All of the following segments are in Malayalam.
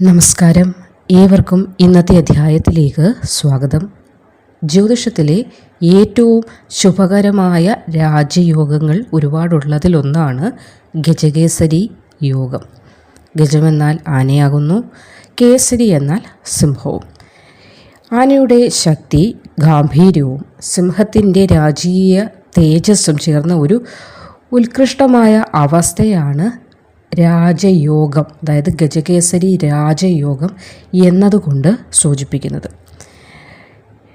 നമസ്കാരം. ഏവർക്കും ഇന്നത്തെ അധ്യായത്തിലേക്ക് സ്വാഗതം. ജ്യോതിഷത്തിലെ ഏറ്റവും ശുഭകരമായ രാജയോഗങ്ങൾ ഒരുപാടുള്ളതിലൊന്നാണ് ഗജകേസരി യോഗം. ഗജമെന്നാൽ ആനയാകുന്നു കേസരി എന്നാൽ സിംഹവും. ആനയുടെ ശക്തി ഗാംഭീര്യവും സിംഹത്തിന്റെ രാജീയ തേജസ്സും ചേർന്ന ഒരു ഉത്കൃഷ്ടമായ അവസ്ഥയാണ് രാജയോഗം അതായത് ഗജകേസരി രാജയോഗം എന്നതുകൊണ്ട് സൂചിപ്പിക്കുന്നത്.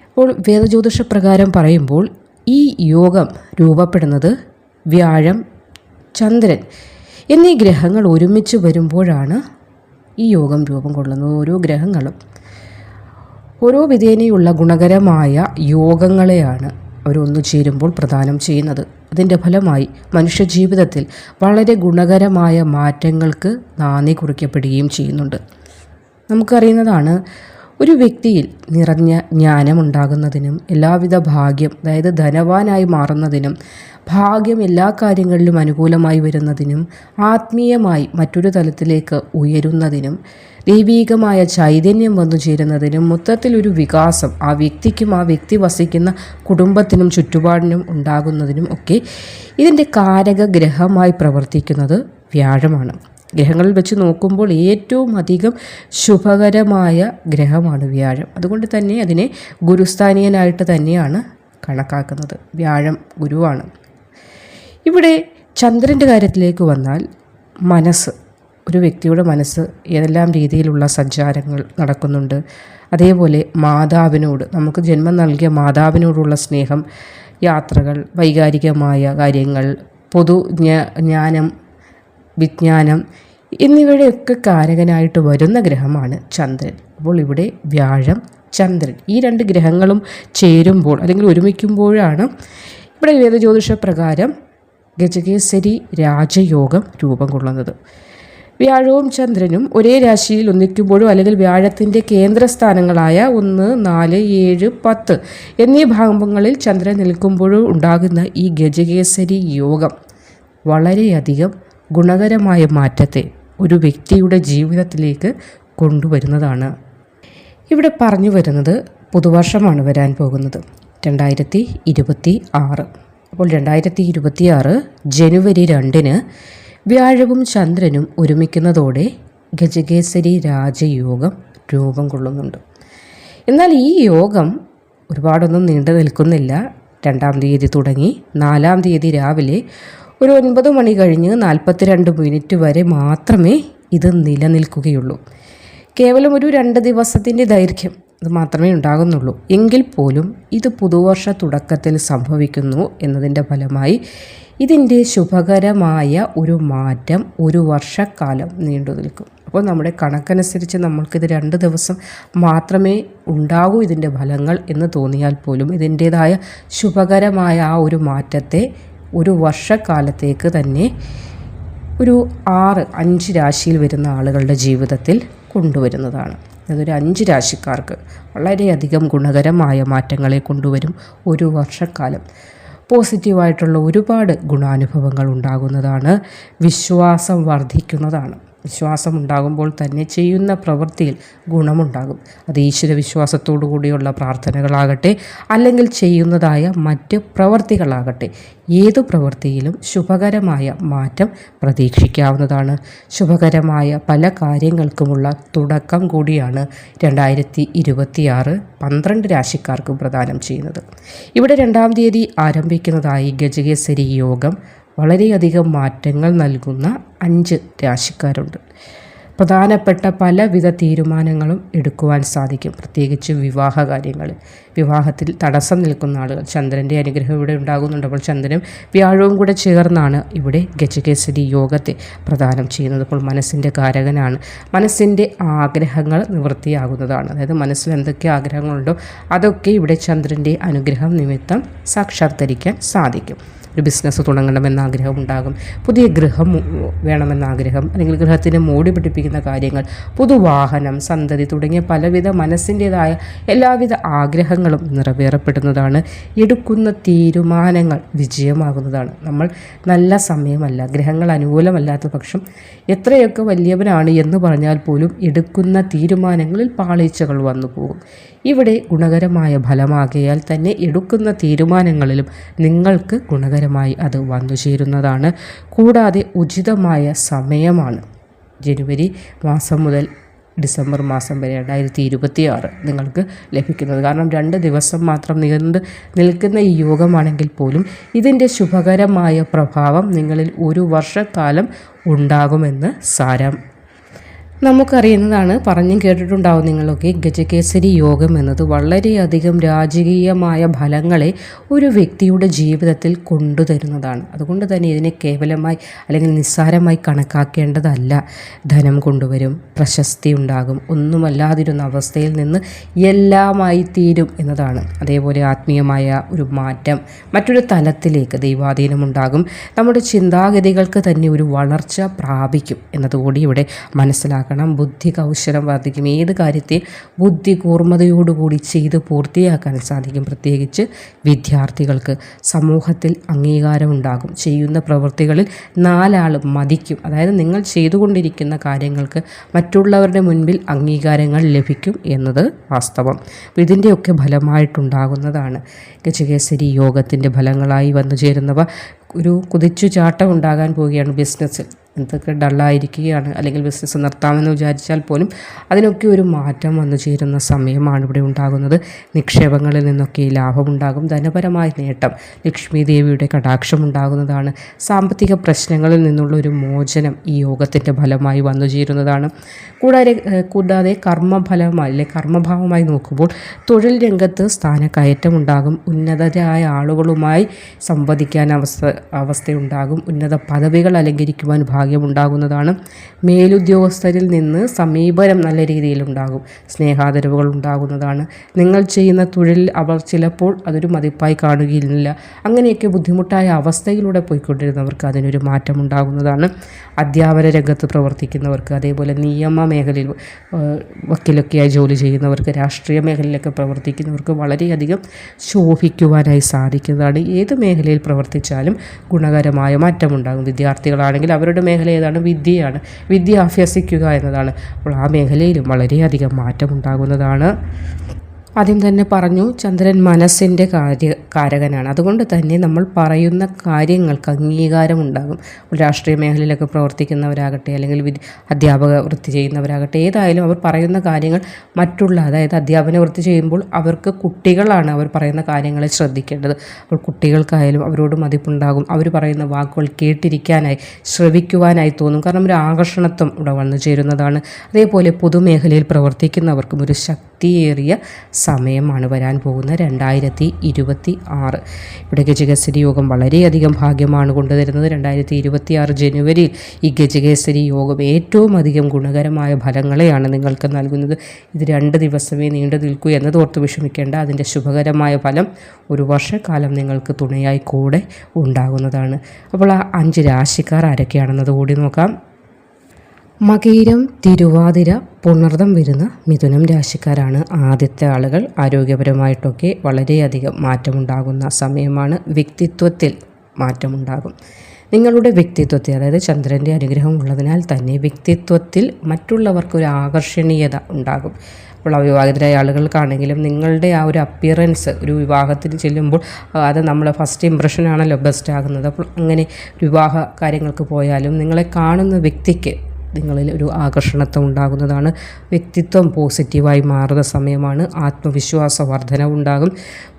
അപ്പോൾ വേദജ്യോതിഷ പ്രകാരം പറയുമ്പോൾ ഈ യോഗം രൂപപ്പെടുന്നത് വ്യാഴം ചന്ദ്രൻ എന്നീ ഗ്രഹങ്ങൾ ഒരുമിച്ച് വരുമ്പോഴാണ് ഈ യോഗം രൂപം കൊള്ളുന്നത്. ഓരോ ഗ്രഹങ്ങളും ഓരോ വിധേനയുള്ള ഗുണകരമായ യോഗങ്ങളെയാണ് അവരൊന്നു ചേരുമ്പോൾ പ്രദാനം ചെയ്യുന്നത്. അതിന്റെ ഫലമായി മനുഷ്യജീവിതത്തിൽ വളരെ ഗുണകരമായ മാറ്റങ്ങൾക്ക് നാന്ദി കുറിക്കപ്പെടുകയും ചെയ്യുന്നുണ്ട്. നമുക്കറിയുന്നതാണ് ഒരു വ്യക്തിയിൽ നിറഞ്ഞ ജ്ഞാനമുണ്ടാകുന്നതിനും എല്ലാവിധ ഭാഗ്യം അതായത് ധനവാനായി മാറുന്നതിനും ഭാഗ്യം എല്ലാ കാര്യങ്ങളിലും അനുകൂലമായി വരുന്നതിനും ആത്മീയമായി മറ്റൊരു തലത്തിലേക്ക് ഉയരുന്നതിനും ദൈവീകമായ ചൈതന്യം വന്നു ചേരുന്നതിനും മൊത്തത്തിൽ ഒരു വികാസം ആ വ്യക്തിക്കും ആ വ്യക്തി വസിക്കുന്ന കുടുംബത്തിനും ചുറ്റുപാടിനും ഉണ്ടാകുന്നതിനും ഒക്കെ ഇതിന്റെ കാരക ഗ്രഹമായി പ്രവർത്തിക്കുന്നത് വ്യാഴമാണ്. ഗ്രഹങ്ങളിൽ വെച്ച് നോക്കുമ്പോൾ ഏറ്റവും അധികം ശുഭകരമായ ഗ്രഹമാണ് വ്യാഴം. അതുകൊണ്ട് തന്നെ അതിനെ ഗുരുസ്ഥാനീയനായിട്ട് തന്നെയാണ് കണക്കാക്കുന്നത്. വ്യാഴം ഗുരുവാണ്. ഇവിടെ ചന്ദ്രന്റെ കാര്യത്തിലേക്ക് വന്നാൽ മനസ്സ് ഒരു വ്യക്തിയുടെ മനസ്സ് ഏതെല്ലാം രീതിയിലുള്ള സഞ്ചാരങ്ങൾ നടക്കുന്നുണ്ട്. അതേപോലെ മാതാവിനോട് നമുക്ക് ജന്മം നൽകിയ മാതാവിനോടുള്ള സ്നേഹം യാത്രകൾ വൈകാരികമായ കാര്യങ്ങൾ പൊതു ജ്ഞാനം വിജ്ഞാനം എന്നിവയുടെയൊക്കെ കാരകനായിട്ട് വരുന്ന ഗ്രഹമാണ് ചന്ദ്രൻ. അപ്പോൾ ഇവിടെ വ്യാഴം ചന്ദ്രൻ ഈ രണ്ട് ഗ്രഹങ്ങളും ചേരുമ്പോൾ അല്ലെങ്കിൽ ഒരുമിക്കുമ്പോഴാണ് ഇവിടെ വേദജ്യോതിഷ പ്രകാരം ഗജകേസരി രാജയോഗം രൂപം കൊള്ളുന്നത്. വ്യാഴവും ചന്ദ്രനും ഒരേ രാശിയിൽ ഒന്നിക്കുമ്പോഴും അല്ലെങ്കിൽ വ്യാഴത്തിന്റെ കേന്ദ്രസ്ഥാനങ്ങളായ ഒന്ന് നാല് ഏഴ് പത്ത് എന്നീ ഭാഗങ്ങളിൽ ചന്ദ്രൻ നിൽക്കുമ്പോഴും ഉണ്ടാകുന്ന ഈ ഗജകേസരി യോഗം വളരെയധികം ഗുണകരമായ മാറ്റത്തെ ഒരു വ്യക്തിയുടെ ജീവിതത്തിലേക്ക് കൊണ്ടുവരുന്നതാണ്. ഇവിടെ പറഞ്ഞു വരുന്നത് പുതുവർഷമാണ് വരാൻ പോകുന്നത്. രണ്ടായിരത്തി ഇരുപത്തി ആറ് അപ്പോൾ രണ്ടായിരത്തി ഇരുപത്തി ആറ് ജനുവരി രണ്ടിന് വ്യാഴവും ചന്ദ്രനും ഒരുമിക്കുന്നതോടെ ഗജകേസരി രാജയോഗം രൂപം കൊള്ളുന്നുണ്ട്. എന്നാൽ ഈ യോഗം ഒരുപാടൊന്നും നീണ്ടു നിൽക്കുന്നില്ല. രണ്ടാം തീയതി തുടങ്ങി. നാലാം തീയതി രാവിലെ ഒരു ഒൻപത് മണി കഴിഞ്ഞ് നാൽപ്പത്തിരണ്ട് മിനിറ്റ് വരെ മാത്രമേ ഇത് നിലനിൽക്കുകയുള്ളൂ. കേവലം ഒരു രണ്ട് ദിവസത്തിന്റെ ദൈർഘ്യം അത് മാത്രമേ ഉണ്ടാകുന്നുള്ളൂ. എങ്കിൽ പോലും ഇത് പുതുവർഷ തുടക്കത്തിൽ സംഭവിക്കുന്നു എന്നതിന്റെ ഫലമായി ഇതിന്റെ ശുഭകരമായ ഒരു മാറ്റം ഒരു വർഷക്കാലം നീണ്ടു നിൽക്കും അപ്പോൾ നമ്മുടെ കണക്കനുസരിച്ച് നമ്മൾക്കിത് രണ്ട് ദിവസം മാത്രമേ ഉണ്ടാകൂ ഇതിന്റെ ഫലങ്ങൾ എന്ന് തോന്നിയാൽ പോലും ഇതിന്റേതായ ശുഭകരമായ ആ ഒരു മാറ്റത്തെ ഒരു വർഷക്കാലത്തേക്ക് തന്നെ ഒരു ആറ് അഞ്ച് രാശിയിൽ വരുന്ന ആളുകളുടെ ജീവിതത്തിൽ കൊണ്ടുവരുന്നതാണ്. അതൊരു അഞ്ച് രാശിക്കാർക്ക് വളരെയധികം ഗുണകരമായ മാറ്റങ്ങളെ കൊണ്ടുവരും ഒരു വർഷക്കാലം. പോസിറ്റീവായിട്ടുള്ള ഒരുപാട് ഗുണാനുഭവങ്ങൾ ഉണ്ടാകുന്നതാണ് വിശ്വാസം വർദ്ധിക്കുന്നതാണ്. വിശ്വാസം ഉണ്ടാകുമ്പോൾ തന്നെ ചെയ്യുന്ന പ്രവൃത്തിയിൽ ഗുണമുണ്ടാകും. അത് ഈശ്വര വിശ്വാസത്തോടു കൂടിയുള്ള പ്രാർത്ഥനകളാകട്ടെ അല്ലെങ്കിൽ ചെയ്യുന്നതായ മറ്റ് പ്രവൃത്തികളാകട്ടെ ഏതു പ്രവൃത്തിയിലും ശുഭകരമായ മാറ്റം പ്രതീക്ഷിക്കാവുന്നതാണ്. ശുഭകരമായ പല കാര്യങ്ങൾക്കുമുള്ള തുടക്കം കൂടിയാണ് രണ്ടായിരത്തി ഇരുപത്തിയാറ് പന്ത്രണ്ട് രാശിക്കാർക്ക് പ്രദാനം ചെയ്യുന്നത്. ഇവിടെ രണ്ടാം തീയതി ആരംഭിക്കുന്നതായി ഗജകേസരി യോഗം വളരെയധികം മാറ്റങ്ങൾ നൽകുന്ന അഞ്ച് രാശിക്കാരുണ്ട്. പ്രധാനപ്പെട്ട പലവിധ തീരുമാനങ്ങളും എടുക്കുവാൻ സാധിക്കും. പ്രത്യേകിച്ച് വിവാഹ കാര്യങ്ങൾ. വിവാഹത്തിൽ തടസ്സം നിൽക്കുന്ന ആളുകൾ. ചന്ദ്രന്റെ അനുഗ്രഹം ഇവിടെ ഉണ്ടാകുന്നുണ്ട്. അപ്പോൾ ചന്ദ്രനും വ്യാഴവും കൂടെ ചേർന്നാണ് ഇവിടെ ഗജകേസരി യോഗത്തെ പ്രദാനം ചെയ്യുന്നത്. അപ്പോൾ മനസ്സിന്റെ കാരകനാണ്. മനസ്സിന്റെ ആഗ്രഹങ്ങൾ നിവൃത്തിയാകുന്നതാണ്. അതായത് മനസ്സിൽ എന്തൊക്കെ ആഗ്രഹങ്ങളുണ്ടോ അതൊക്കെ ഇവിടെ ചന്ദ്രന്റെ അനുഗ്രഹം നിമിത്തം സാക്ഷാത്കരിക്കാൻ സാധിക്കും. ഒരു ബിസിനസ് തുടങ്ങണമെന്ന ആഗ്രഹം ഉണ്ടാകും പുതിയ ഗൃഹം വേണമെന്ന ആഗ്രഹം അല്ലെങ്കിൽ ഗൃഹത്തിനെ മോടി പിടിപ്പിക്കുന്ന കാര്യങ്ങൾ പുതുവാഹനം സന്തതി തുടങ്ങിയ പലവിധ മനസ്സിന്റെതായ എല്ലാവിധ ആഗ്രഹങ്ങളും നിറവേറപ്പെടുന്നതാണ്. എടുക്കുന്ന തീരുമാനങ്ങൾ വിജയമാകുന്നതാണ്. നമ്മൾ നല്ല സമയമല്ല ഗ്രഹങ്ങൾ അനുകൂലമല്ലാത്ത പക്ഷം എത്രയൊക്കെ വലിയവനാണ് എന്ന് പറഞ്ഞാൽ പോലും എടുക്കുന്ന തീരുമാനങ്ങളിൽ പാളിച്ചകൾ വന്നു പോകും. ഇവിടെ ഗുണകരമായ ഫലമാകിയാൽ തന്നെ എടുക്കുന്ന തീരുമാനങ്ങളിലും നിങ്ങൾക്ക് ഗുണകരമായി അത് വന്നു ചേരുന്നതാണ്. കൂടാതെ ഉചിതമായ സമയമാണ്. ജനുവരി മാസം മുതൽ ഡിസംബർ മാസം വരെ രണ്ടായിരത്തി ഇരുപത്തി ആറ് നിങ്ങൾക്ക് ലഭിക്കുന്നത്. കാരണം രണ്ട് ദിവസം മാത്രം നീണ്ട് നിൽക്കുന്ന ഈ യോഗമാണെങ്കിൽ പോലും ഇതിന്റെ ശുഭകരമായ പ്രഭാവം നിങ്ങളിൽ ഒരു വർഷക്കാലം ഉണ്ടാകുമെന്ന് സാരം നമുക്കറിയുന്നതാണ്. പറഞ്ഞും കേട്ടിട്ടുണ്ടാവും നിങ്ങളൊക്കെ. ഗജകേസരി യോഗം എന്നത് വളരെയധികം രാജകീയമായ ഫലങ്ങളെ ഒരു വ്യക്തിയുടെ ജീവിതത്തിൽ കൊണ്ടുതരുന്നതാണ്. അതുകൊണ്ട് തന്നെ ഇതിനെ കേവലമായി അല്ലെങ്കിൽ നിസ്സാരമായി കണക്കാക്കേണ്ടതല്ല. ധനം കൊണ്ടുവരും പ്രശസ്തി ഉണ്ടാകും ഒന്നുമല്ലാതിരുന്ന അവസ്ഥയിൽ നിന്ന് എല്ലാമായി തീരും എന്നതാണ്. അതേപോലെ ആത്മീയമായ ഒരു മാറ്റം മറ്റൊരു തലത്തിലേക്ക് ദൈവാധീനം ഉണ്ടാകും. നമ്മുടെ ചിന്താഗതികൾക്ക് തന്നെ ഒരു വളർച്ച പ്രാപിക്കും എന്നതുകൂടി ഇവിടെ മനസ്സിലാക്കണം. മനസ്സിലാക്കണം ബുദ്ധി കൗശലം വർദ്ധിക്കും ഏത് കാര്യത്തെ ബുദ്ധി കൂർമ്മതയോടുകൂടി ചെയ്ത് പൂർത്തിയാക്കാൻ സാധിക്കും പ്രത്യേകിച്ച് വിദ്യാർത്ഥികൾക്ക്. സമൂഹത്തിൽ അംഗീകാരം ഉണ്ടാകും ചെയ്യുന്ന പ്രവൃത്തികളിൽ നാലാൾ മതിക്കും. അതായത് നിങ്ങൾ ചെയ്തുകൊണ്ടിരിക്കുന്ന കാര്യങ്ങൾക്ക് മറ്റുള്ളവരുടെ മുൻപിൽ അംഗീകാരങ്ങൾ ലഭിക്കും എന്നത് വാസ്തവം. ഇതിന്റെയൊക്കെ ഫലമായിട്ടുണ്ടാകുന്നതാണ്. ഗജകേസരി യോഗത്തിന്റെ ഫലങ്ങളായി വന്നു ചേരുന്നവ ഒരു കുതിച്ചു ചാട്ടം ഉണ്ടാകാൻ പോവുകയാണ് ബിസിനസ്സിൽ. എന്തൊക്കെ ഡള്ളായിരിക്കുകയാണ്. അല്ലെങ്കിൽ ബിസിനസ് നിർത്താമെന്ന് വിചാരിച്ചാൽ പോലും അതിനൊക്കെ ഒരു മാറ്റം വന്നു ചേരുന്ന സമയമാണ് ഇവിടെ ഉണ്ടാകുന്നത്. നിക്ഷേപങ്ങളിൽ നിന്നൊക്കെ ലാഭമുണ്ടാകും ധനപരമായ നേട്ടം ലക്ഷ്മി ദേവിയുടെ കടാക്ഷം ഉണ്ടാകുന്നതാണ്. സാമ്പത്തിക പ്രശ്നങ്ങളിൽ നിന്നുള്ള ഒരു മോചനം ഈ യോഗത്തിന്റെ ഫലമായി വന്നു ചേരുന്നതാണ്. കൂടാതെ കൂടാതെ കർമ്മഫലമായി അല്ലെ കർമ്മഭാവമായി നോക്കുമ്പോൾ തൊഴിൽ രംഗത്ത് സ്ഥാനക്കയറ്റം ഉണ്ടാകും. ഉന്നതരായ ആളുകളുമായി സംവദിക്കാൻ അവസ്ഥ അവസ്ഥയുണ്ടാകും. ഉന്നത പദവികൾ അലങ്കരിക്കുവാൻ ഭാഗ്യമുണ്ടാകുന്നതാണ്. മേലുദ്യോഗസ്ഥരിൽ നിന്ന് സമീപനം നല്ല രീതിയിൽ ഉണ്ടാകും. സ്നേഹാദരവുകൾ ഉണ്ടാകുന്നതാണ്. നിങ്ങൾ ചെയ്യുന്ന തൊഴിൽ അവർ ചിലപ്പോൾ അതൊരു മതിപ്പായി കാണുകയില്ല. അങ്ങനെയൊക്കെ ബുദ്ധിമുട്ടായ അവസ്ഥയിലൂടെ പോയിക്കൊണ്ടിരുന്നവർക്ക് അതിനൊരു മാറ്റം ഉണ്ടാകുന്നതാണ് അധ്യാപന രംഗത്ത് പ്രവർത്തിക്കുന്നവർക്ക് അതേപോലെ നിയമ മേഖലയിൽ വക്കീലൊക്കെയായി ജോലി ചെയ്യുന്നവർക്ക് രാഷ്ട്രീയ മേഖലയിലൊക്കെ പ്രവർത്തിക്കുന്നവർക്ക് വളരെയധികം ശോഭിക്കുവാനായി സാധിക്കുന്നതാണ്. ഏത് മേഖലയിൽ പ്രവർത്തിച്ചാലും ഗുണകരമായ മാറ്റമുണ്ടാകും. വിദ്യാർത്ഥികളാണെങ്കിൽ അവരുടെ മേഖല ഏതാണ് വിദ്യയാണ്. വിദ്യ അഭ്യസിക്കുക എന്നതാണ്. അപ്പോൾ ആ മേഖലയിലും വളരെയധികം മാറ്റമുണ്ടാകുന്നതാണ്. ആദ്യം തന്നെ പറഞ്ഞു ചന്ദ്രൻ മനസ്സിന്റെ കാര്യ കാരകനാണ്. അതുകൊണ്ട് തന്നെ നമ്മൾ പറയുന്ന കാര്യങ്ങൾക്ക് അംഗീകാരം ഉണ്ടാകും രാഷ്ട്രീയ മേഖലയിലൊക്കെ പ്രവർത്തിക്കുന്നവരാകട്ടെ അല്ലെങ്കിൽ അധ്യാപക വൃത്തി ചെയ്യുന്നവരാകട്ടെ ഏതായാലും അവർ പറയുന്ന കാര്യങ്ങൾ മറ്റുള്ള അതായത് അധ്യാപന വൃത്തി ചെയ്യുമ്പോൾ അവർക്ക് കുട്ടികളാണ് അവർ പറയുന്ന കാര്യങ്ങളെ ശ്രദ്ധിക്കേണ്ടത്. അപ്പോൾ കുട്ടികൾക്കായാലും അവരോട് മതിപ്പുണ്ടാകും. അവർ പറയുന്ന വാക്കുകൾ കേട്ടിരിക്കാനായി ശ്രവിക്കുവാനായി തോന്നും. കാരണം ഒരു ആകർഷണത്വം ഇവിടെ വന്നു ചേരുന്നതാണ്. അതേപോലെ പൊതുമേഖലയിൽ പ്രവർത്തിക്കുന്നവർക്കും ഒരു ശക്തിയേറിയ സമയമാണ് വരാൻ പോകുന്ന രണ്ടായിരത്തി ഇരുപത്തി ആറ്. ഇവിടെ ഗജകേസരി യോഗം വളരെയധികം ഭാഗ്യമാണ് കൊണ്ടുവരുന്നത്. രണ്ടായിരത്തി ഇരുപത്തി ആറ് ജനുവരിയിൽ ഈ ഗജകേസരി യോഗം ഏറ്റവും അധികം ഗുണകരമായ ഫലങ്ങളെയാണ് നിങ്ങൾക്ക് നൽകുന്നത്. ഇത് രണ്ട് ദിവസമേ നീണ്ടു നിൽക്കൂ എന്നത് ഓർത്ത് വിഷമിക്കേണ്ട. അതിന്റെ ശുഭകരമായ ഫലം ഒരു വർഷക്കാലം നിങ്ങൾക്ക് തുണയായി കൂടെ ഉണ്ടാകുന്നതാണ്. അപ്പോൾ ആ അഞ്ച് രാശിക്കാർ ആരൊക്കെയാണെന്നത് കൂടി നോക്കാം. മകീരം തിരുവാതിര പുണർദം വരുന്ന മിഥുനം രാശിക്കാരാണ് ആദ്യത്തെ ആളുകൾ. ആരോഗ്യപരമായിട്ടൊക്കെ വളരെയധികം മാറ്റമുണ്ടാകുന്ന സമയമാണ് വ്യക്തിത്വത്തിൽ മാറ്റമുണ്ടാകും. നിങ്ങളുടെ വ്യക്തിത്വത്തെ അതായത് ചന്ദ്രന്റെ അനുഗ്രഹം ഉള്ളതിനാൽ തന്നെ വ്യക്തിത്വത്തിൽ മറ്റുള്ളവർക്ക് ഒരു ആകർഷണീയത ഉണ്ടാകും. അപ്പോൾ അവിവാഹിതരായ ആളുകൾക്കാണെങ്കിലും നിങ്ങളുടെ ആ ഒരു അപ്പിയറൻസ് ഒരു വിവാഹത്തിന് ചെല്ലുമ്പോൾ അത് നമ്മൾ ഫസ്റ്റ് ഇമ്പ്രഷനാണല്ലോ ബെസ്റ്റ് ആകുന്നത്. അപ്പോൾ അങ്ങനെ വിവാഹ കാര്യങ്ങൾക്ക് പോയാലും നിങ്ങളെ കാണുന്ന വ്യക്തിക്ക് നിങ്ങളിൽ ഒരു ആകർഷണത്വം ഉണ്ടാകുന്നതാണ്. വ്യക്തിത്വം പോസിറ്റീവായി മാറുന്ന സമയമാണ് ആത്മവിശ്വാസ വർധനവുണ്ടാകും.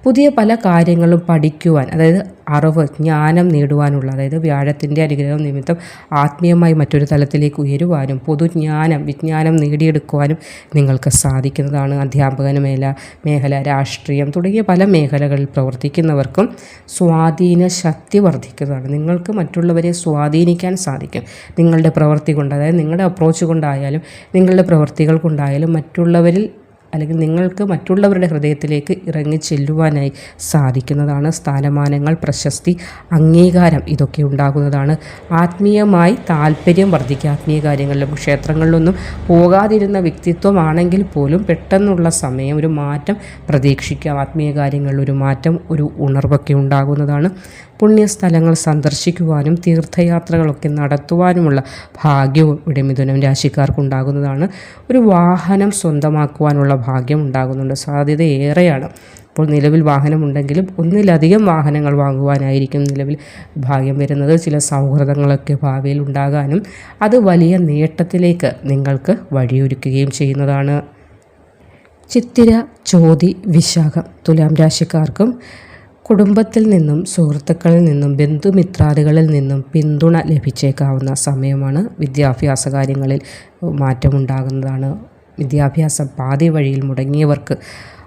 പുതിയ പല കാര്യങ്ങളും പഠിക്കുവാൻ അതായത് അറിവ് ജ്ഞാനം നേടുവാനുള്ള അതായത് വ്യാഴത്തിന്റെ അനുഗ്രഹം നിമിത്തം ആത്മീയമായി മറ്റൊരു തലത്തിലേക്ക് ഉയരുവാനും പൊതുജ്ഞാനം വിജ്ഞാനം നേടിയെടുക്കുവാനും നിങ്ങൾക്ക് സാധിക്കുന്നതാണ് അധ്യാപകന മേല മേഖല രാഷ്ട്രീയം തുടങ്ങിയ പല മേഖലകളിൽ പ്രവർത്തിക്കുന്നവർക്കും സ്വാധീന ശക്തി വർദ്ധിക്കുന്നതാണ്. നിങ്ങൾക്ക് മറ്റുള്ളവരെ സ്വാധീനിക്കാൻ സാധിക്കും. നിങ്ങളുടെ പ്രവൃത്തി കൊണ്ട് അതായത് നിങ്ങളുടെ അപ്രോച്ച് കൊണ്ടായാലും നിങ്ങളുടെ പ്രവൃത്തികൾ കൊണ്ടായാലും മറ്റുള്ളവരിൽ അല്ലെങ്കിൽ നിങ്ങൾക്ക് മറ്റുള്ളവരുടെ ഹൃദയത്തിലേക്ക് ഇറങ്ങി ചെല്ലുവാനായി സാധിക്കുന്നതാണ് സ്ഥാനമാനങ്ങൾ പ്രശസ്തി അംഗീകാരം. ഇതൊക്കെ ഉണ്ടാകുന്നതാണ്. ആത്മീയമായി താല്പര്യം വർദ്ധിക്കുക. ആത്മീയ കാര്യങ്ങളിലും ക്ഷേത്രങ്ങളിലൊന്നും പോകാതിരുന്ന വ്യക്തിത്വമാണെങ്കിൽ പോലും പെട്ടെന്നുള്ള സമയം ഒരു മാറ്റം പ്രതീക്ഷിക്കാം ആത്മീയ കാര്യങ്ങളിൽ ഒരു മാറ്റം ഒരു ഉണർവൊക്കെ ഉണ്ടാകുന്നതാണ്. പുണ്യസ്ഥലങ്ങൾ സന്ദർശിക്കുവാനും തീർത്ഥയാത്രകളൊക്കെ നടത്തുവാനുമുള്ള ഭാഗ്യവും ഇവിടെ മിഥുനം രാശിക്കാർക്കുണ്ടാകുന്നതാണ്. ഒരു വാഹനം സ്വന്തമാക്കുവാനുള്ള ഭാഗ്യം ഉണ്ടാകുന്നുണ്ട് സാധ്യത ഏറെയാണ്. ഇപ്പോൾ നിലവിൽ വാഹനമുണ്ടെങ്കിലും ഒന്നിലധികം വാഹനങ്ങൾ വാങ്ങുവാനായിരിക്കും നിലവിൽ ഭാഗ്യം വരുന്നത്. ചില സൗഹൃദങ്ങളൊക്കെ ഭാവിയിൽ ഉണ്ടാകാനും അത് വലിയ നേട്ടത്തിലേക്ക് നിങ്ങൾക്ക് വഴിയൊരുക്കുകയും ചെയ്യുന്നതാണ്. ചിത്തിര ചോതി വിശാഖം തുലാം രാശിക്കാർക്കും കുടുംബത്തിൽ നിന്നും സുഹൃത്തുക്കളിൽ നിന്നും ബന്ധുമിത്രാദികളിൽ നിന്നും പിന്തുണ ലഭിച്ചേക്കാവുന്ന സമയമാണ് വിദ്യാഭ്യാസ കാര്യങ്ങളിൽ മാറ്റമുണ്ടാകുന്നതാണ്. വിദ്യാഭ്യാസം പാതി വഴിയിൽ മുടങ്ങിയവർക്ക്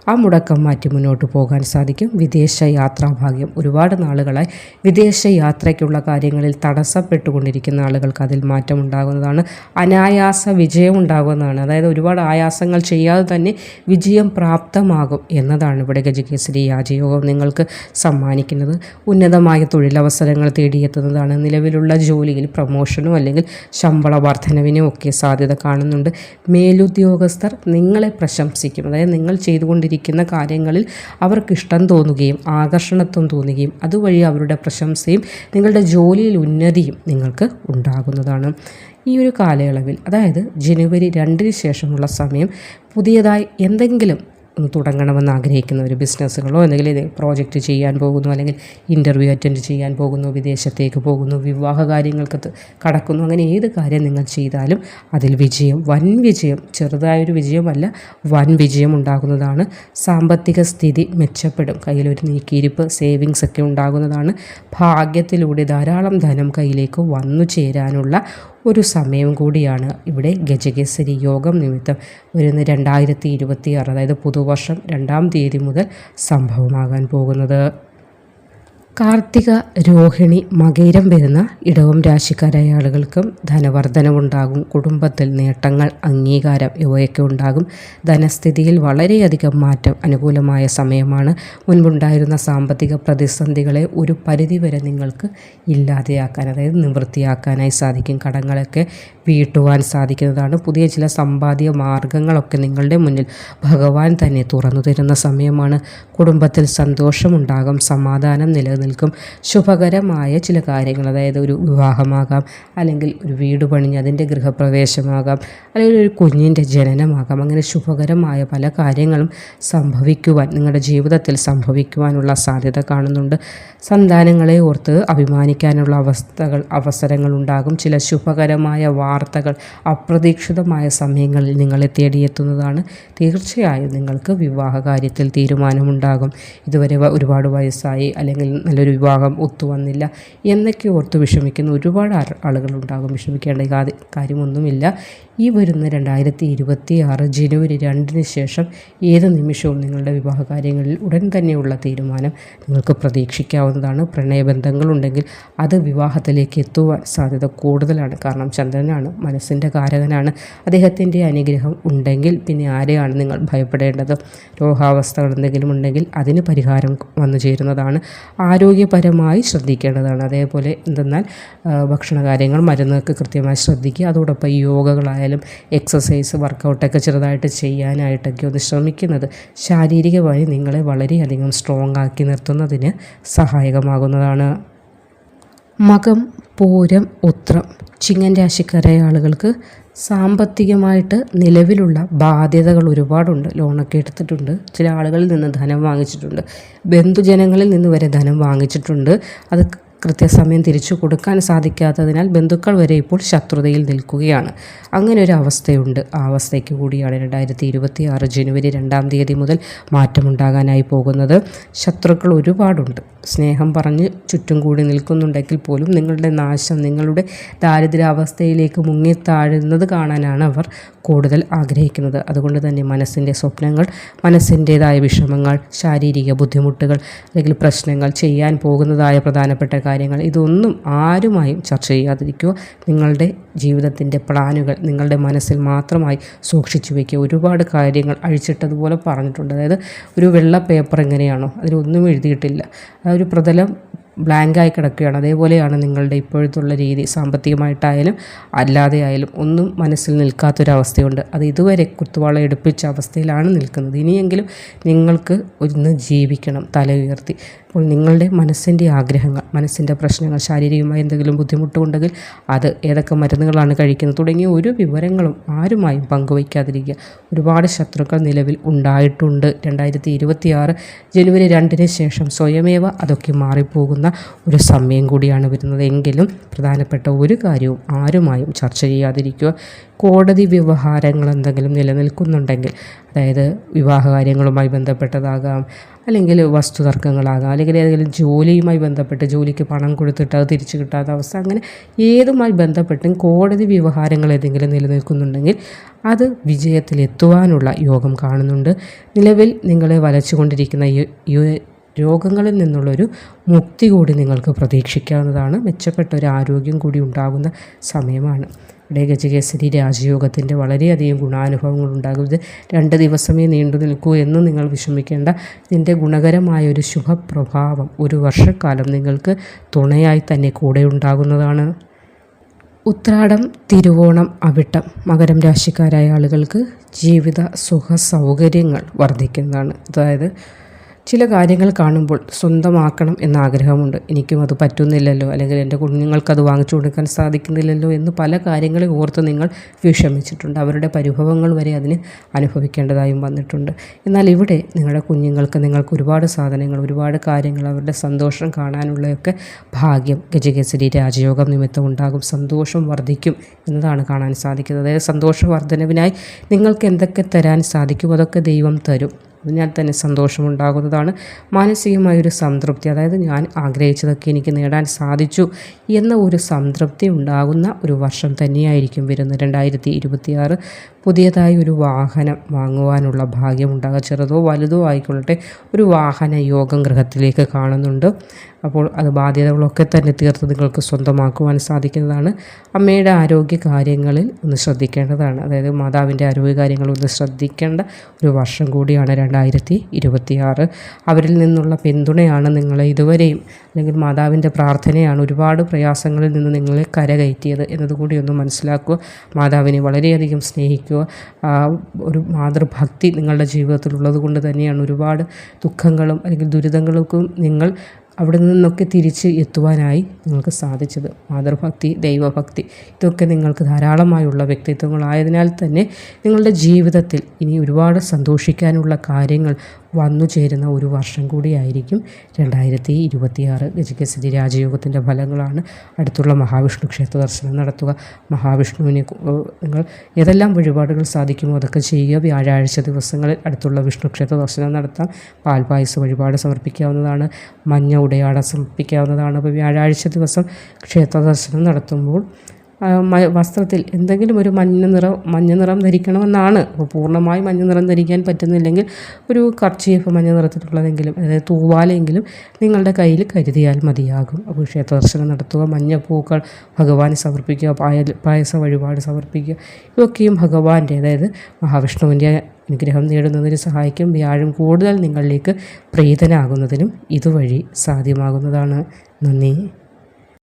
ആ മുടക്കം മാറ്റി മുന്നോട്ട് പോകാൻ സാധിക്കും. വിദേശ യാത്രാഭാഗ്യം ഒരുപാട് നാളുകളായി വിദേശ യാത്രയ്ക്കുള്ള കാര്യങ്ങളിൽ തടസ്സപ്പെട്ടുകൊണ്ടിരിക്കുന്ന ആളുകൾക്ക് അതിൽ മാറ്റമുണ്ടാകുന്നതാണ്. അനായാസ വിജയം ഉണ്ടാകുന്നതാണ്. അതായത് ഒരുപാട് ആയാസങ്ങൾ ചെയ്യാതെ തന്നെ വിജയം പ്രാപ്തമാകും എന്നതാണ് ഇവിടെ ഗജകേസരി യാജയോഗം നിങ്ങൾക്ക് സമ്മാനിക്കുന്നത്. ഉന്നതമായ തൊഴിലവസരങ്ങൾ തേടിയെത്തുന്നതാണ്. നിലവിലുള്ള ജോലിയിൽ പ്രമോഷനോ അല്ലെങ്കിൽ ശമ്പള വർധനവിനോ ഒക്കെ സാധ്യത കാണുന്നുണ്ട്. മേലുദ്യോഗസ്ഥർ നിങ്ങളെ പ്രശംസിക്കും. അതായത് നിങ്ങൾ ചെയ്തുകൊണ്ടിരിക്കുന്ന ചെയ്തുകൊണ്ടിരിക്കുന്ന കാര്യങ്ങളിൽ അവർക്ക് ഇഷ്ടം തോന്നുകയും ആകർഷണത്വം തോന്നുകയും അതുവഴി അവരുടെ പ്രശംസയും നിങ്ങളുടെ ജോലിയിൽ ഉന്നതിയും നിങ്ങൾക്ക് ഉണ്ടാകുന്നതാണ്. ഈ ഒരു കാലയളവിൽ അതായത് ജനുവരി രണ്ടിന് ശേഷമുള്ള സമയം പുതിയതായി എന്തെങ്കിലും തുടങ്ങണമെന്ന് ഒരു ബിസിനസ്സുകളോ എന്തെങ്കിലും പ്രോജക്റ്റ് ചെയ്യാൻ പോകുന്നു അല്ലെങ്കിൽ ഇന്റർവ്യൂ അറ്റൻഡ് ചെയ്യാൻ പോകുന്നു വിദേശത്തേക്ക് പോകുന്നു വിവാഹ കാര്യങ്ങൾക്ക് കടക്കുന്നു അങ്ങനെ ഏത് കാര്യം നിങ്ങൾ ചെയ്താലും അതിൽ വിജയം വൻ വിജയം ചെറുതായൊരു വിജയമല്ല വൻ വിജയം ഉണ്ടാകുന്നതാണ്. സാമ്പത്തിക സ്ഥിതി മെച്ചപ്പെടും കയ്യിലൊരു നീക്കിയിരിപ്പ് സേവിങ്സ് ഒക്കെ ഉണ്ടാകുന്നതാണ്. ഭാഗ്യത്തിലൂടെ ധാരാളം ധനം കയ്യിലേക്ക് വന്നു ചേരാനുള്ള ഒരു സമയം കൂടിയാണ് ഇവിടെ ഗജകേസരി യോഗം നിമിത്തം. വരുന്ന രണ്ടായിരത്തി ഇരുപത്തിയാറ് അതായത് പുതുവർഷം രണ്ടാം തീയതി മുതൽ സംഭവമാകാൻ പോകുന്നത്. കാർത്തിക രോഹിണി മകയിരം വരുന്ന ഇടവം രാശിക്കാരായ ആളുകൾക്കും ധനവർധനവുണ്ടാകും. കുടുംബത്തിൽ നേട്ടങ്ങൾ അംഗീകാരം ഇവയൊക്കെ ഉണ്ടാകും. ധനസ്ഥിതിയിൽ വളരെയധികം മാറ്റം അനുകൂലമായ സമയമാണ്. മുൻപുണ്ടായിരുന്ന സാമ്പത്തിക പ്രതിസന്ധികളെ ഒരു പരിധിവരെ നിങ്ങൾക്ക് ഇല്ലാതെയാക്കാൻ അതായത് നിവൃത്തിയാക്കാനായി സാധിക്കും. കടങ്ങളൊക്കെ വീട്ടുവാൻ സാധിക്കുന്നതാണ്. പുതിയ ചില സമ്പാദ്യ മാർഗങ്ങളൊക്കെ നിങ്ങളുടെ മുന്നിൽ ഭഗവാൻ തന്നെ തുറന്നു തരുന്ന സമയമാണ്. കുടുംബത്തിൽ സന്തോഷമുണ്ടാകും സമാധാനം നിലനിൽക്കും. ശുഭകരമായ ചില കാര്യങ്ങൾ അതായത് ഒരു വിവാഹമാകാം അല്ലെങ്കിൽ ഒരു വീട് പണിഞ്ഞ് അതിന്റെ ഗൃഹപ്രവേശമാകാം അല്ലെങ്കിൽ ഒരു കുഞ്ഞിന്റെ ജനനമാകാം. അങ്ങനെ ശുഭകരമായ പല കാര്യങ്ങളും സംഭവിക്കുവാൻ നിങ്ങളുടെ ജീവിതത്തിൽ സംഭവിക്കുവാനുള്ള സാധ്യത കാണുന്നുണ്ട്. സന്താനങ്ങളെ ഓർത്ത് അഭിമാനിക്കാനുള്ള അവസ്ഥകൾ അവസരങ്ങൾ ഉണ്ടാകും ചില ശുഭകരമായ വാർത്തകൾ അപ്രതീക്ഷിതമായ സമയങ്ങളിൽ നിങ്ങളെ തേടിയെത്തുന്നതാണ്. തീർച്ചയായും നിങ്ങൾക്ക് വിവാഹ കാര്യത്തിൽ തീരുമാനമുണ്ടാകും. ഇതുവരെ ഒരുപാട് വയസ്സായി അല്ലെങ്കിൽ നല്ലൊരു വിവാഹം ഒത്തുവന്നില്ല എന്നൊക്കെ ഓർത്ത് വിഷമിക്കുന്ന ഒരുപാട് ആളുകളുണ്ടാകും വിഷമിക്കേണ്ട കാര്യമൊന്നുമില്ല. ഈ വരുന്ന രണ്ടായിരത്തി ഇരുപത്തി ആറ് ജനുവരി രണ്ടിന് ശേഷം ഏത് നിമിഷവും നിങ്ങളുടെ വിവാഹകാര്യങ്ങളിൽ ഉടൻ തന്നെയുള്ള തീരുമാനം നിങ്ങൾക്ക് പ്രതീക്ഷിക്കാവുന്നതാണ്. പ്രണയബന്ധങ്ങളുണ്ടെങ്കിൽ അത് വിവാഹത്തിലേക്ക് എത്തുവാൻ സാധ്യത കൂടുതലാണ്. കാരണം ചന്ദ്രനാണ് മനസ്സിന്റെ കാരകനാണ്. അദ്ദേഹത്തിന്റെ അനുഗ്രഹം ഉണ്ടെങ്കിൽ പിന്നെ ആരെയാണ് നിങ്ങൾ ഭയപ്പെടേണ്ടത്? രോഗാവസ്ഥകൾ എന്തെങ്കിലും ഉണ്ടെങ്കിൽ അതിന് പരിഹാരം വന്നു ചേരുന്നതാണ്. ആരോഗ്യപരമായി ശ്രദ്ധിക്കേണ്ടതാണ്. അതേപോലെ എന്തെന്നാൽ ഭക്ഷണകാര്യങ്ങൾ മരുന്നൊക്കെ കൃത്യമായി ശ്രദ്ധിക്കുക. അതോടൊപ്പം യോഗകളായാലും ആയാലും എക്സസൈസ് വർക്കൗട്ടൊക്കെ ചെറുതായിട്ട് ചെയ്യാനായിട്ടൊക്കെ ഒന്ന് ശ്രമിക്കുന്നത് ശാരീരികമായി നിങ്ങളെ വളരെയധികം സ്ട്രോങ് ആക്കി നിർത്തുന്നതിന് സഹായകമാകുന്നതാണ്. മകം പൂരം ഉത്രം ചിങ്ങൻ രാശിക്കാരായ ആളുകൾക്ക് സാമ്പത്തികമായിട്ട് നിലവിലുള്ള ബാധ്യതകൾ ഒരുപാടുണ്ട്. ലോണൊക്കെ എടുത്തിട്ടുണ്ട്. ചില ആളുകളിൽ നിന്ന് ധനം വാങ്ങിച്ചിട്ടുണ്ട്. ബന്ധുജനങ്ങളിൽ നിന്ന് വരെ ധനം വാങ്ങിച്ചിട്ടുണ്ട്. അത് കൃത്യസമയം തിരിച്ചു കൊടുക്കാൻ സാധിക്കാത്തതിനാൽ ബന്ധുക്കൾ വരെ ഇപ്പോൾ ശത്രുതയിൽ നിൽക്കുകയാണ്. അങ്ങനെ ഒരു അവസ്ഥയുണ്ട്. ആ അവസ്ഥയ്ക്ക് കൂടിയാണ് രണ്ടായിരത്തി ഇരുപത്തി ആറ് ജനുവരി രണ്ടാം തീയതി മുതൽ മാറ്റമുണ്ടാകാനായി പോകുന്നത്. ശത്രുക്കൾ ഒരുപാടുണ്ട്. സ്നേഹം പറഞ്ഞ് ചുറ്റും കൂടി നിൽക്കുന്നുണ്ടെങ്കിൽ പോലും നിങ്ങളുടെ നാശം നിങ്ങളുടെ ദാരിദ്ര്യാവസ്ഥയിലേക്ക് മുങ്ങി താഴുന്നത് കാണാനാണ് അവർ കൂടുതൽ ആഗ്രഹിക്കുന്നത്. അതുകൊണ്ട് തന്നെ മനസ്സിന്റെ സ്വപ്നങ്ങൾ മനസ്സിന്റേതായ വിഷമങ്ങൾ ശാരീരിക ബുദ്ധിമുട്ടുകൾ അല്ലെങ്കിൽ പ്രശ്നങ്ങൾ ചെയ്യാൻ പോകുന്നതായ പ്രധാനപ്പെട്ട കാര്യങ്ങൾ. ഇതൊന്നും ആരുമായും ചർച്ച ചെയ്യാതിരിക്കുക. നിങ്ങളുടെ ജീവിതത്തിന്റെ പ്ലാനുകൾ നിങ്ങളുടെ മനസ്സിൽ മാത്രമായി സൂക്ഷിച്ചു വയ്ക്കുക. ഒരുപാട് കാര്യങ്ങൾ അഴിച്ചിട്ടതുപോലെ പറഞ്ഞിട്ടുണ്ട്. അതായത് ഒരു വെള്ള പേപ്പർ എങ്ങനെയാണോ അതിലൊന്നും എഴുതിയിട്ടില്ല. ആ ഒരു പ്രതലം ബ്ലാങ്കായി കിടക്കുകയാണ്. അതേപോലെയാണ് നിങ്ങളുടെ ഇപ്പോഴത്തുള്ള രീതി. സാമ്പത്തികമായിട്ടായാലും അല്ലാതെ ആയാലും ഒന്നും മനസ്സിൽ നിൽക്കാത്തൊരവസ്ഥയുണ്ട്. അത് ഇതുവരെ കുത്തുവാള എടുപ്പിച്ച അവസ്ഥയിലാണ് നിൽക്കുന്നത്. ഇനിയെങ്കിലും നിങ്ങൾക്ക് ഒന്ന് ജീവിക്കണം. തല ഉയർത്തി. അപ്പോൾ നിങ്ങളുടെ മനസ്സിന്റെ ആഗ്രഹങ്ങൾ മനസ്സിന്റെ പ്രശ്നങ്ങൾ ശാരീരികമായി എന്തെങ്കിലും ബുദ്ധിമുട്ടുണ്ടെങ്കിൽ അത് ഏതൊക്കെ മരുന്നുകളാണ് കഴിക്കുന്നത് തുടങ്ങിയ ഒരു വിവരങ്ങളും ആരുമായും പങ്കുവയ്ക്കാതിരിക്കുക. ഒരുപാട് ശത്രുക്കൾ നിലവിൽ ഉണ്ടായിട്ടുണ്ട്. രണ്ടായിരത്തി ഇരുപത്തിയാറ് ജനുവരി രണ്ടിന് ശേഷം സ്വയമേവ അതൊക്കെ മാറിപ്പോകുന്ന ഒരു സമയം കൂടിയാണ് വരുന്നത്. എങ്കിലും പ്രധാനപ്പെട്ട ഒരു കാര്യവും ആരുമായും ചർച്ച ചെയ്യാതിരിക്കുക. കോടതി വ്യവഹാരങ്ങൾ എന്തെങ്കിലും നിലനിൽക്കുന്നുണ്ടെങ്കിൽ അതായത് വിവാഹകാര്യങ്ങളുമായി ബന്ധപ്പെട്ടതാകാം അല്ലെങ്കിൽ വസ്തുതർക്കങ്ങളാകാം അല്ലെങ്കിൽ ഏതെങ്കിലും ജോലിയുമായി ബന്ധപ്പെട്ട് ജോലിക്ക് പണം കൊടുത്തിട്ട് അത് തിരിച്ചു കിട്ടാത്ത അവസ്ഥ അങ്ങനെ ഏതുമായി ബന്ധപ്പെട്ടും കോടതി വ്യവഹാരങ്ങൾ ഏതെങ്കിലും നിലനിൽക്കുന്നുണ്ടെങ്കിൽ അത് വിജയത്തിലെത്തുവാനുള്ള യോഗം കാണുന്നുണ്ട്. നിലവിൽ നിങ്ങളെ വലച്ചുകൊണ്ടിരിക്കുന്ന രോഗങ്ങളിൽ നിന്നുള്ളൊരു മുക്തി കൂടി നിങ്ങൾക്ക് പ്രതീക്ഷിക്കാവുന്നതാണ്. മെച്ചപ്പെട്ട ഒരു ആരോഗ്യം കൂടി ഉണ്ടാകുന്ന സമയമാണ്. ഇവിടെ ഗജകേസരി രാജയോഗത്തിന്റെ വളരെയധികം ഗുണാനുഭവങ്ങൾ ഉണ്ടാകും. ഇത് രണ്ട് ദിവസമേ നീണ്ടു നിൽക്കൂ എന്ന് നിങ്ങൾ വിഷമിക്കേണ്ട. ഇതിന്റെ ഗുണകരമായ ഒരു ശുഭപ്രഭാവം ഒരു വർഷക്കാലം നിങ്ങൾക്ക് തുണയായി തന്നെ കൂടെ ഉണ്ടാകുന്നതാണ്. ഉത്രാടം തിരുവോണം അവിട്ടം മകരം രാശിക്കാരായ ആളുകൾക്ക് ജീവിത സുഖ സൗകര്യങ്ങൾ വർദ്ധിക്കുന്നതാണ്. അതായത് ചില കാര്യങ്ങൾ കാണുമ്പോൾ സ്വന്തമാക്കണം എന്ന ആഗ്രഹമുണ്ട് എനിക്കും അത് പറ്റുന്നില്ലല്ലോ. അല്ലെങ്കിൽ എന്റെ കുഞ്ഞുങ്ങൾക്കത് വാങ്ങിച്ചു കൊടുക്കാൻ സാധിക്കുന്നില്ലല്ലോ എന്ന് പല കാര്യങ്ങളെ ഓർത്ത് നിങ്ങൾ വിഷമിച്ചിട്ടുണ്ട്. അവരുടെ പരിഭവങ്ങൾ വരെ അതിന് അനുഭവിക്കേണ്ടതായും വന്നിട്ടുണ്ട്. എന്നാൽ ഇവിടെ നിങ്ങളുടെ കുഞ്ഞുങ്ങൾക്ക് നിങ്ങൾക്ക് ഒരുപാട് സാധനങ്ങൾ ഒരുപാട് കാര്യങ്ങൾ അവരുടെ സന്തോഷം കാണാനുള്ളതൊക്കെ ഭാഗ്യം ഗജകേസരി രാജയോഗം നിമിത്തം ഉണ്ടാകും. സന്തോഷം വർദ്ധിക്കും എന്നതാണ് കാണാൻ സാധിക്കുന്നത്. അതായത് സന്തോഷവർദ്ധനവിനായി നിങ്ങൾക്ക് എന്തൊക്കെ തരാൻ സാധിക്കും അതൊക്കെ ദൈവം തരും. ഞാൻ തന്നെ സന്തോഷമുണ്ടാകുന്നതാണ്. മാനസികമായൊരു സംതൃപ്തി അതായത് ഞാൻ ആഗ്രഹിച്ചതൊക്കെ എനിക്ക് നേടാൻ സാധിച്ചു എന്ന ഒരു സംതൃപ്തി ഉണ്ടാകുന്ന ഒരു വർഷം തന്നെയായിരിക്കും വരുന്നത്. രണ്ടായിരത്തി ഇരുപത്തിയാറ് പുതിയതായി ഒരു വാഹനം വാങ്ങുവാനുള്ള ഭാഗ്യമുണ്ടാകുക ചെറുതോ വലുതോ ആയിക്കൊള്ളട്ടെ ഒരു വാഹന യോഗം ഗൃഹത്തിലേക്ക് കാണുന്നുണ്ട്. അപ്പോൾ അത് ബാധ്യതകളൊക്കെ തന്നെ തീർത്ത് നിങ്ങൾക്ക് സ്വന്തമാക്കുവാൻ സാധിക്കുന്നതാണ്. അമ്മയുടെ ആരോഗ്യ കാര്യങ്ങളിൽ ഒന്ന് ശ്രദ്ധിക്കേണ്ടതാണ്. അതായത് മാതാവിന്റെ ആരോഗ്യ കാര്യങ്ങൾ ഒന്ന് ശ്രദ്ധിക്കേണ്ട ഒരു വർഷം കൂടിയാണ് രണ്ടായിരത്തി ഇരുപത്തിയാറ്. അവരിൽ നിന്നുള്ള പിന്തുണയാണ് നിങ്ങളെ ഇതുവരെയും അല്ലെങ്കിൽ മാതാവിന്റെ പ്രാർത്ഥനയാണ് ഒരുപാട് പ്രയാസങ്ങളിൽ നിന്ന് നിങ്ങളെ കരകയറ്റിയത് എന്നതുകൂടി ഒന്ന് മനസ്സിലാക്കുക. മാതാവിനെ വളരെയധികം സ്നേഹിക്കുക. ഒരു മാതൃഭക്തി നിങ്ങളുടെ ജീവിതത്തിൽ ഉള്ളത് കൊണ്ട് തന്നെയാണ് ഒരുപാട് ദുഃഖങ്ങളും അല്ലെങ്കിൽ ദുരിതങ്ങൾക്കും നിങ്ങൾ അവിടെ നിന്നൊക്കെ തിരിച്ച് എത്തുവാനായി നിങ്ങൾക്ക് സാധിച്ചത്. മാതൃഭക്തി ദൈവഭക്തി ഇതൊക്കെ നിങ്ങൾക്ക് ധാരാളമായുള്ള വ്യക്തിത്വങ്ങളായതിനാൽ തന്നെ നിങ്ങളുടെ ജീവിതത്തിൽ ഇനി ഒരുപാട് സന്തോഷിക്കാനുള്ള കാര്യങ്ങൾ വന്നു ചേരുന്ന ഒരു വർഷം കൂടിയായിരിക്കും രണ്ടായിരത്തി ഇരുപത്തിയാറ് ഗജകസ്ഥിതി രാജയോഗത്തിന്റെ ഫലങ്ങളാണ് അടുത്തുള്ള മഹാവിഷ്ണു ക്ഷേത്ര ദർശനം നടത്തുക. മഹാവിഷ്ണുവിനെ നിങ്ങൾ ഏതെല്ലാം വഴിപാടുകൾ സാധിക്കുമോ അതൊക്കെ ചെയ്യുക. വ്യാഴാഴ്ച ദിവസങ്ങളിൽ അടുത്തുള്ള വിഷ്ണു ക്ഷേത്ര ദർശനം നടത്താം. പാൽപായസ വഴിപാട് സമർപ്പിക്കാവുന്നതാണ്. മഞ്ഞ ഉടയാട സമർപ്പിക്കാവുന്നതാണ്. അപ്പോൾ വ്യാഴാഴ്ച ദിവസം ക്ഷേത്ര ദർശനം നടത്തുമ്പോൾ വസ്ത്രത്തിൽ എന്തെങ്കിലും ഒരു മഞ്ഞ നിറം മഞ്ഞ നിറം ധരിക്കണമെന്നാണ്. പൂർണമായി മഞ്ഞ നിറം ധരിക്കാൻ പറ്റുന്നില്ലെങ്കിൽ ഒരു കർച്ചീഫ് മഞ്ഞ നിറത്തിലുള്ളതെങ്കിലും അതായത് തൂവാലെങ്കിലും നിങ്ങളുടെ കയ്യിൽ കരുതിയാൽ മതിയാകും. അപ്പോൾ ക്ഷേത്ര ദർശനം നടത്തുക മഞ്ഞപ്പൂക്കൾ ഭഗവാന് സമർപ്പിക്കുക പായ പായസ വഴിപാട് സമർപ്പിക്കുക ഇതൊക്കെയും ഭഗവാന്റെ അതായത് മഹാവിഷ്ണുവിന്റെ അനുഗ്രഹം നേടുന്നതിന് സഹായിക്കും. വ്യാഴം കൂടുതൽ നിങ്ങളിലേക്ക് പ്രീതനാകുന്നതിനും ഇതുവഴി സാധ്യമാകുന്നതാണ്. നന്ദി.